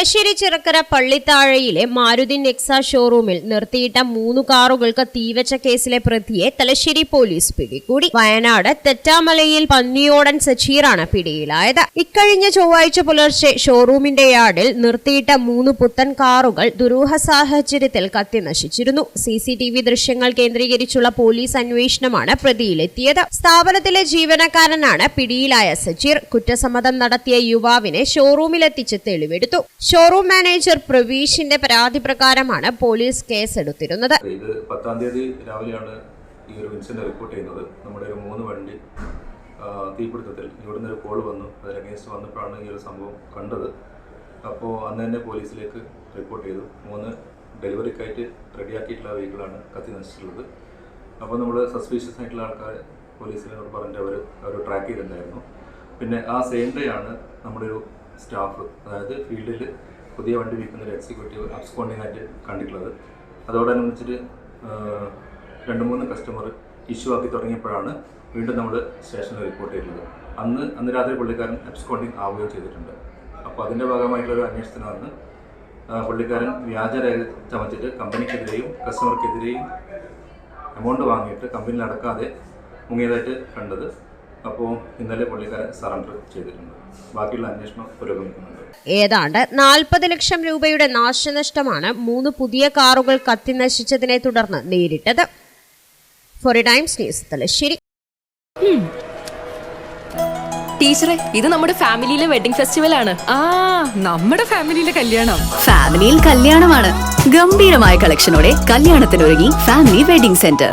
തലശ്ശേരി ചിറക്കര പള്ളിത്താഴയിലെ മാരുതി നെക്സ ഷോറൂമിൽ നിർത്തിയിട്ട മൂന്ന് കാറുകൾക്ക് തീവച്ച കേസിലെ പ്രതിയെ തലശ്ശേരി പോലീസ് പിടികൂടി. വയനാട് തെറ്റാമലയിൽ പന്നിയോടൻ സച്ചീറാണ് പിടിയിലായത്. ഇക്കഴിഞ്ഞ ചൊവ്വാഴ്ച പുലർച്ചെ ഷോറൂമിന്റെ യാർഡിൽ നിർത്തിയിട്ട മൂന്ന് പുത്തൻ കാറുകൾ ദുരൂഹ സാഹചര്യത്തിൽ കത്തി നശിച്ചിരുന്നു. സി സി ടി വി ദൃശ്യങ്ങൾ കേന്ദ്രീകരിച്ചുള്ള പോലീസ് അന്വേഷണമാണ് പ്രതിയിലെത്തിയത്. സ്ഥാപനത്തിലെ ജീവനക്കാരനാണ് പിടിയിലായ സച്ചീർ കുറ്റസമ്മതം നടത്തിയ യുവാവിനെ ഷോറൂമിലെത്തിച്ച് തെളിവെടുത്തു. ഷോറൂം മാനേജർ പ്രവീഷിന്റെ പരാതി പ്രകാരമാണ് പോലീസ് കേസെടുത്തിരുന്നത്. ഇത് പത്താം തീയതി രാവിലെയാണ് ഈ ഒരു ഇൻസിഡന്റ് റിപ്പോർട്ട് ചെയ്യുന്നത്. നമ്മുടെ ഒരു മൂന്ന് വണ്ടി തീപിടുത്തത്തിൽ ഇവിടുന്ന് ഒരു കോൾ വന്നു. അതിൽ അഗേൻസ്റ്റ് വന്നപ്പോഴാണ് ഈ ഒരു സംഭവം കണ്ടത്. അപ്പോൾ അന്ന് തന്നെ പോലീസിലേക്ക് റിപ്പോർട്ട് ചെയ്തു. മൂന്ന് ഡെലിവറിക്കായിട്ട് റെഡിയാക്കിയിട്ടുള്ള വെഹിക്കിളാണ് കത്തി നശിച്ചിട്ടുള്ളത്. അപ്പോൾ നമ്മൾ സസ്പീഷ്യസ് ആയിട്ടുള്ള ആൾക്കാരെ പോലീസിനോട് പറഞ്ഞിട്ട് അവർ അവർ ട്രാക്ക് ചെയ്തിട്ടുണ്ടായിരുന്നു. പിന്നെ ആ സെയിം ഡേ ആണ് നമ്മുടെ ഒരു സ്റ്റാഫ് അതായത് ഫീൽഡിൽ പുതിയ വണ്ടി വിൽക്കുന്ന ഒരു എക്സിക്യൂട്ടീവ് അബ്സ്കോണ്ടിങ് ആയിട്ട് കണ്ടിട്ടുള്ളത്. അതോടനുബന്ധിച്ചിട്ട് രണ്ട് മൂന്ന് കസ്റ്റമർ ഇഷ്യൂ ആക്കി തുടങ്ങിയപ്പോഴാണ് വീണ്ടും നമ്മൾ സ്റ്റേഷനിൽ റിപ്പോർട്ട് ചെയ്തത് അന്ന് അന്ന് രാത്രി പുള്ളിക്കാരൻ അബ്സ്കോണ്ടിങ് ആവുകയും ചെയ്തിട്ടുണ്ട്. അപ്പോൾ അതിന്റെ ഭാഗമായിട്ടുള്ള ഒരു അന്വേഷണത്തിന് വന്ന് ആ, പുള്ളിക്കാരൻ വ്യാജരേഖ ചമച്ചിട്ട് കമ്പനിക്കെതിരെയും കസ്റ്റമർക്കെതിരെയും എമൗണ്ട് വാങ്ങിയിട്ട് കമ്പനിയിൽ അടക്കാതെ മുങ്ങിയതായിട്ട് കണ്ടത്. അപ്പോൾ ഇന്നലെ പുള്ളിക്കാരൻ സറണ്ടർ ചെയ്തിട്ടുണ്ട്. ബാക്കിയുള്ള അന്വേഷണം പുരോഗമിക്കുന്നുണ്ട്. ഏതാണ്ട് നാൽപ്പത് ലക്ഷം രൂപയുടെ നാശനഷ്ടമാണ് മൂന്ന് പുതിയ കാറുകൾ കത്തിനശിച്ചതിനെ തുടർന്ന് നേരിട്ടത്. ഫോറി ടൈംസ് ന്യൂസ് തലശ്ശേരി. ടീച്ചറെ ഇത് നമ്മുടെ ഫാമിലിയിലെ വെഡിങ് ഫെസ്റ്റിവൽ ആണ്. ആ നമ്മുടെ ഫാമിലിയിലെ കല്യാണം. ഫാമിലിയിൽ കല്യാണമാണ്. ഗംഭീരമായ കളക്ഷനോടെ കല്യാണത്തിനൊരുങ്ങി ഫാമിലി വെഡിങ് സെന്റർ.